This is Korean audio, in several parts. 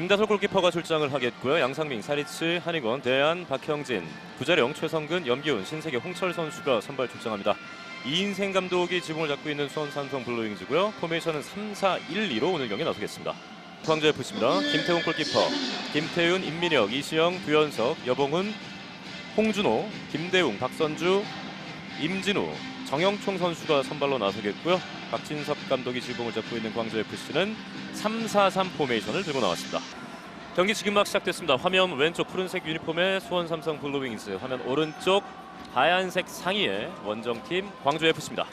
김다솔 골키퍼가 출장을 하겠고요. 양상민, 사리치, 한희건, 대한, 박형진, 구자령, 최성근, 염기훈, 신세계, 홍철 선수가 선발 출장합니다. 이인생 감독이 지붕을 잡고 있는 수원 삼성 블루윙즈고요. 포메이션은 3-4-1-2로 오늘 경기에 나서겠습니다. 광주 FC입니다. 김태훈 골키퍼, 김태윤, 임민혁, 이시영, 두현석, 여봉훈, 홍준호, 김대웅, 박선주, 임진우, 정영총 선수가 선발로 나서겠고요. 박진섭 감독이 지붕을 잡고 있는 광주 FC는 3-4-3 포메이션을 들고 나왔습니다. 경기 지금 막 시작됐습니다. 화면 왼쪽 푸른색 유니폼의 수원 삼성 블루윙스, 화면 오른쪽 하얀색 상의의 원정팀 광주 FC입니다.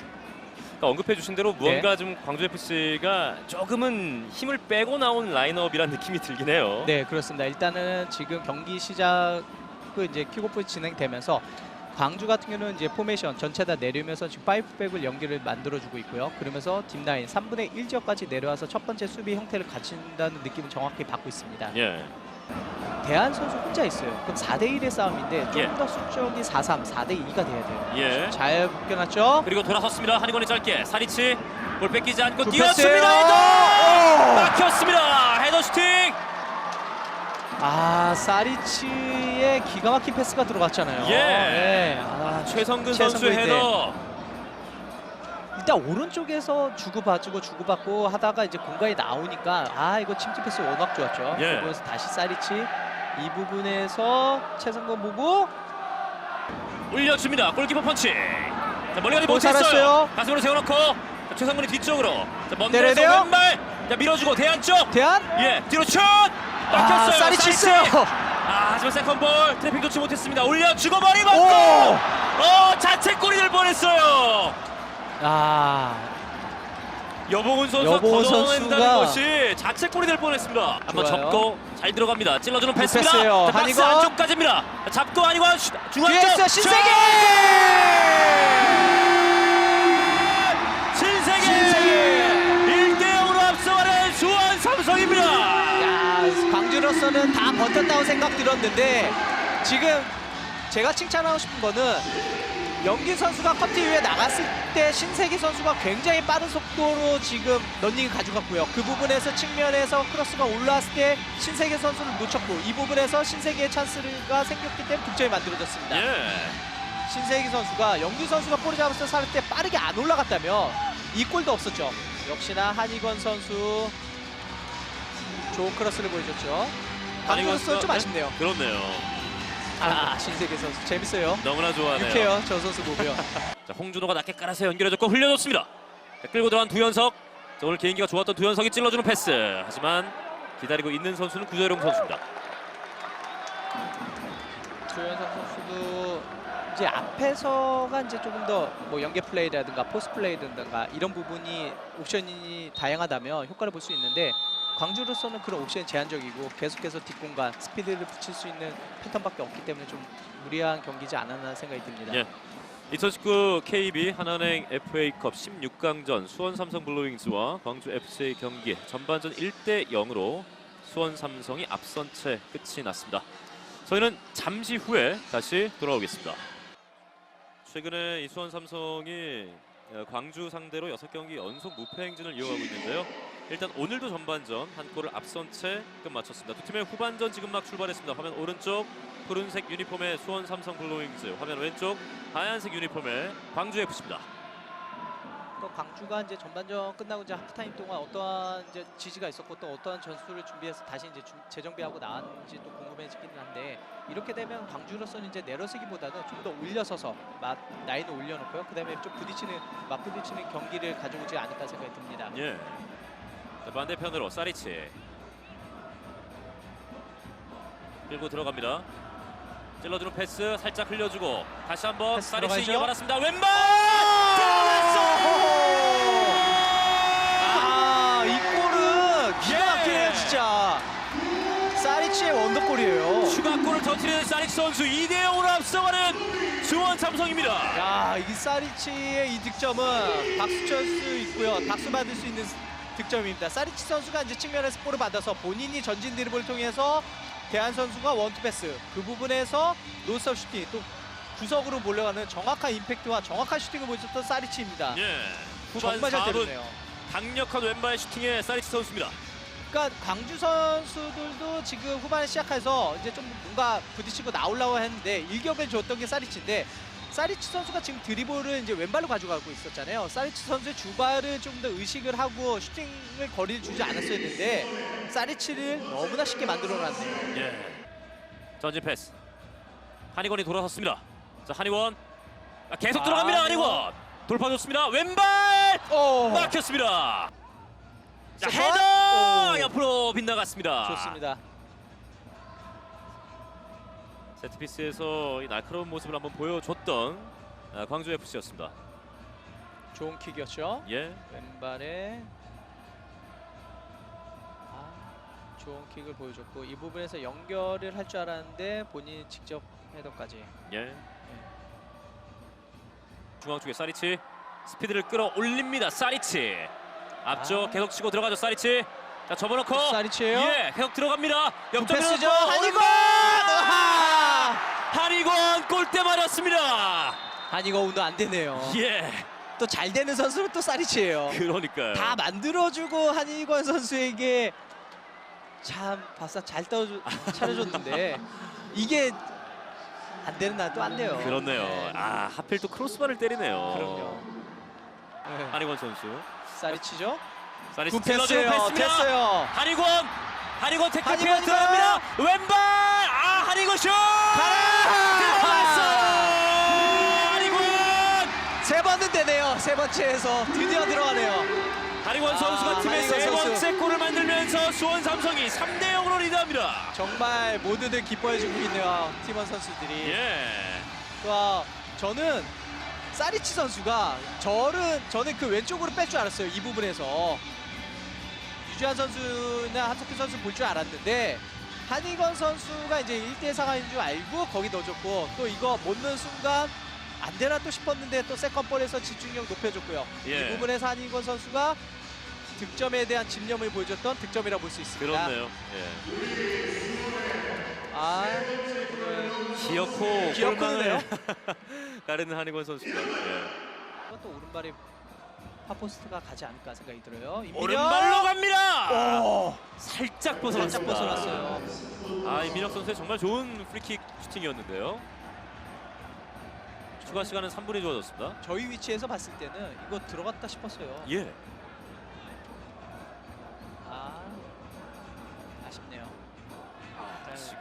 그러니까 언급해 주신 대로 무언가 좀 광주 FC가 조금은 힘을 빼고 나온 라인업이란 느낌이 들긴 해요. 네, 그렇습니다. 일단은 지금 경기 시작 그 이제 킥오프 진행되면서 광주 같은 경우는 이제 포메이션 전체 다 내리면서 지금 파이브백을 연기를 만들어주고 있고요. 그러면서 딥라인 3분의 1 지역까지 내려와서 첫 번째 수비 형태를 갖춘다는 느낌을 정확히 받고 있습니다. 예. 대한 선수 혼자 있어요. 그럼 4대 1의 싸움인데 좀 예. 더 수적이 4-3, 4대 2가 돼야 돼요. 예. 잘 묶여놨죠? 그리고 돌아섰습니다. 한이건이 짧게 사리치 볼 뺏기지 않고 두 뛰었습니다. 막혔습니다. 헤더 슈팅. 아, 사리치의 기가 막힌 패스가 들어갔잖아요. 예. 네. 아, 최성근 최성근 선수의 때. 헤더. 일단 오른쪽에서 주고받고 주고받고 하다가 이제 공간이 나오니까 아 이거 침투 패스 워낙 좋았죠. 예. 그래서 다시 사리치 이 부분에서 최성건 보고 올려줍니다. 골키퍼 펀치. 자, 멀리 가지 볼 못했어요. 가슴으로 세워놓고 자, 최성근이 뒤쪽으로. 자, 먼 내려야 데서 돼요? 왼발. 자, 밀어주고 대한 쪽. 대한 예, 뒤로 슛. 아 막혔어요. 사리치 있어요. 아, 하지만 세컨볼 트래핑 좋지 못했습니다. 올려 주고 머리 맞고. 오! 어, 자책골이 될 뻔했어요. 아 여봉훈 선수가 여봉훈 걷어낸다는 선수가- 것이 자책골이 될 뻔했습니다. 한번 좋아요. 접고 잘 들어갑니다. 찔러주는 패스입니다. 패스예요. 자, 박스 한이건. 안쪽까지입니다. 자, 잡고 아니고 슛, 중앙 뒤에 쪽. 신세계 광주로서는 다 버텼다고 생각 들었는데 지금 제가 칭찬하고 싶은 거는 영기 선수가 커트 위에 나갔을 때 신세기 선수가 굉장히 빠른 속도로 지금 런닝을 가져갔고요. 그 부분에서 측면에서 크로스가 올라왔을 때 신세계 선수를 놓쳤고 이 부분에서 신세계의 찬스가 생겼기 때문에 득점이 만들어졌습니다. 예. 신세기 선수가 영규 선수가 볼을 잡았을 때 빠르게 안 올라갔다면 이 골도 없었죠. 역시나 한희건 선수 좋은 크로스를 보여줬죠. 한희건 좀 아쉽네요. 그렇네요. 아 신세계 선수 재밌어요. 너무나 좋아하네요. 유쾌해요 저 선수 보면. 자, 홍준호가 낮게 깔아서 연결해줬고 흘려줬습니다. 자, 끌고 들어간 두현석. 자, 오늘 개인기가 좋았던 두현석이 찔러주는 패스. 하지만 기다리고 있는 선수는 구재룡 선수입니다. 조현석 선수도 이제 앞에서가 이제 조금 더 뭐 연계 플레이라든가 포스 플레이라든가 이런 부분이 옵션이 다양하다면 효과를 볼 수 있는데 광주로서는 그런 옵션이 제한적이고 계속해서 뒷공간 스피드를 붙일 수 있는 패턴밖에 없기 때문에 좀 무리한 경기지 않았나 생각이 듭니다. 예. 2019 KB 하나은행 FA컵 16강전 수원 삼성 블루윙스와 광주 FC의 경기 전반전 1대 0으로 수원 삼성이 앞선 채 끝이 났습니다. 저희는 잠시 후에 다시 돌아오겠습니다. 최근에 이 수원 삼성이 어, 광주 상대로 6경기 연속 무패 행진을 이어가고 있는데요. 일단 오늘도 전반전 한 골을 앞선 채 끝마쳤습니다. 두 팀의 후반전 지금 막 출발했습니다. 화면 오른쪽 푸른색 유니폼의 수원 삼성 블루윙즈, 화면 왼쪽 하얀색 유니폼의 광주 FC입니다. 또 광주가 이제 전반전 끝나고 이제 하프타임 동안 어떠한 이제 지지가 있었고 또 어떠한 전술을 준비해서 다시 이제 준- 재정비하고 나왔는지 또 궁금해지기는 한데 이렇게 되면 광주로서는 이제 내려서기보다는 좀 더 올려서서 마, 라인을 올려놓고요. 그다음에 좀 부딪히는 맞부딪히는 경기를 가져오지 않을까 생각이 듭니다. 예. 자, 반대편으로 사리치 끌고 들어갑니다. 찔러주는 패스 살짝 흘려주고 다시 한번 사리치? 이어받았습니다. 왼발 아, 이 골은 기가 예. 막히네요, 진짜. 사리치의 원더골이에요. 추가골을 터뜨리는 사리치 선수 2대 0으로 앞서가는 수원 삼성입니다. 야, 이 사리치의 이 득점은 박수 칠 수 있고요. 박수 받을 수 있는 득점입니다. 사리치 선수가 이제 측면에서 볼을 받아서 본인이 전진 드리블을 통해서 대한 선수가 원투 패스 그 부분에서 노스업 슈팅 또 구석으로 몰려가는 정확한 임팩트와 정확한 슈팅을 보여줬던 사리치입니다. 예. 후반 정말 잘 4분 때렸네요. 강력한 왼발 슈팅의 사리치 선수입니다. 그러니까 광주 선수들도 지금 후반에 시작해서 이제 좀 뭔가 부딪히고 나오려고 했는데 일격을 줬던 게 사리치인데 사리치 선수가 지금 드리블을 이제 왼발로 가져가고 있었잖아요. 사리치 선수의 주발을 좀 더 의식을 하고 슈팅을 거리를 주지 않았어야 했는데 사리치를 너무나 쉽게 만들어놨네요. 예. 전진 패스. 한희건이 돌아섰습니다. 자 한희건 아, 계속 아, 들어갑니다. 한희건. 한희건 돌파 좋습니다. 왼발 오, 막혔습니다. 자. 헤더 오. 옆으로 빗나갔습니다. 좋습니다. 세트피스에서 이 날카로운 모습을 한번 보여줬던 아, 광주 FC였습니다. 좋은 킥이었죠. 예. 왼발에 아, 좋은 킥을 보여줬고 이 부분에서 연결을 할 줄 알았는데 본인이 직접 헤더까지. 예. 중앙 쪽에 사리치 스피드를 끌어올립니다. 사리치 앞쪽 아. 계속 치고 들어가죠. 사리치 자 접어놓고 사리치예요? 예 계속 들어갑니다. 옆쪽으로 패스죠. 아하! 한이건 골대 맞았습니다. 오늘 안 되네요. 예 또 잘 되는 선수는 또 사리치예요. 그러니까요. 다 만들어주고 한이건 선수에게 참 바싹 잘떠 차려줬는데 이게 안 되는 날또안 돼요. 그렇네요. 네. 아 하필 또 크로스바를 때리네요. 그럼요. 네. 한이건 선수. 사리치죠? 찔러주는 패스예요. 패스입니다. 됐어요. 한이건 한이건 태클 피해 한이건이다. 들어갑니다. 왼발 아 한이건 슛 들어갔어요. 한이건 세 번은 되네요. 세 번째에서 드디어 들어가네요. 한이건 아, 선수가 팀의 한이건 세 선수. 번째 골을 만들면서 수원 삼성이 3대 0으로 리드합니다. 정말 모두들 기뻐해주고 있네요. 팀원 선수들이. 예. 와, 저는 사리치 선수가 저는 저는 그 왼쪽으로 뺄 줄 알았어요. 이 부분에서 유지한 선수나 한석규 선수 볼 줄 알았는데 한희건 선수가 이제 1대 상황인 줄 알고 거기 넣어줬고 또 이거 못 넣은 순간 안 되나 또 싶었는데 또 세컨볼에서 집중력 높여줬고요. 예. 이 부분에서 한희건 선수가 득점에 대한 집념을 보여줬던 득점이라 볼 수 있습니다. 그렇네요. 예. 아, 기어코 기어코네요. 골망을 가르는 한이건 선수가 예. 또 오른발에 파포스트가 가지 않을까 생각이 들어요. 임민혁! 오른발로 갑니다. 오! 살짝 벗어났습니다. 벗어났어요. 아 이민혁 선수의 정말 좋은 프리킥 슈팅이었는데요. 추가 시간은 3분이 주어졌습니다. 저희 위치에서 봤을 때는 이거 들어갔다 싶었어요. 예.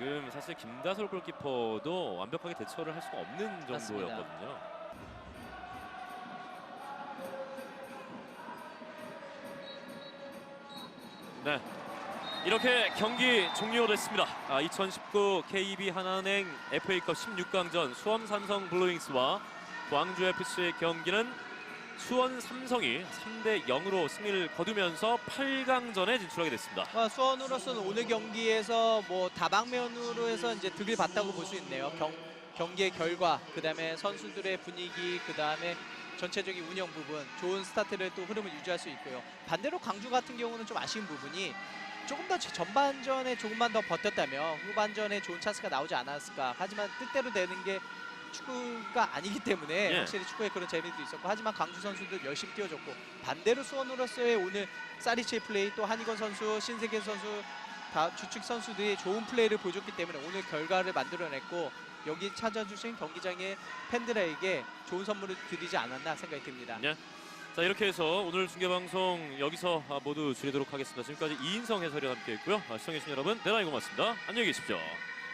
지금 사실 김다솔 골키퍼도 완벽하게 대처를 할 수가 없는 맞습니다. 정도였거든요. 네. 이렇게 경기 종료됐습니다. 아, 2019 KB 하나은행 FA컵 16강전 수원 삼성 블루윙스와 광주 FC의 경기는 수원 삼성이 3대 0으로 승리를 거두면서 8강전에 진출하게 됐습니다. 아, 수원으로서는 오늘 경기에서 뭐 다방면으로 해서 이제 득을 봤다고 볼 수 있네요. 경, 경기의 결과, 그 다음에 선수들의 분위기, 그 다음에 전체적인 운영 부분, 좋은 스타트를 또 흐름을 유지할 수 있고요. 반대로 광주 같은 경우는 좀 아쉬운 부분이 조금 더 전반전에 조금만 더 버텼다면 후반전에 좋은 찬스가 나오지 않았을까. 하지만 뜻대로 되는 게 축구가 아니기 때문에 예. 확실히 축구에 그런 재미도 있었고 하지만 광주 선수들 열심히 뛰어줬고 반대로 수원으로서의 오늘 사리치의 플레이 또 한희건 선수, 신세계 선수 다 주축 선수들이 좋은 플레이를 보여줬기 때문에 오늘 결과를 만들어냈고 여기 찾아주신 경기장의 팬들에게 좋은 선물을 드리지 않았나 생각이 듭니다. 네. 자 이렇게 해서 오늘 중계 방송 여기서 아, 모두 줄이도록 하겠습니다. 지금까지 이인성 해설위와 함께했고요. 아, 시청해주신 여러분 대단히 고맙습니다. 안녕히 계십시오.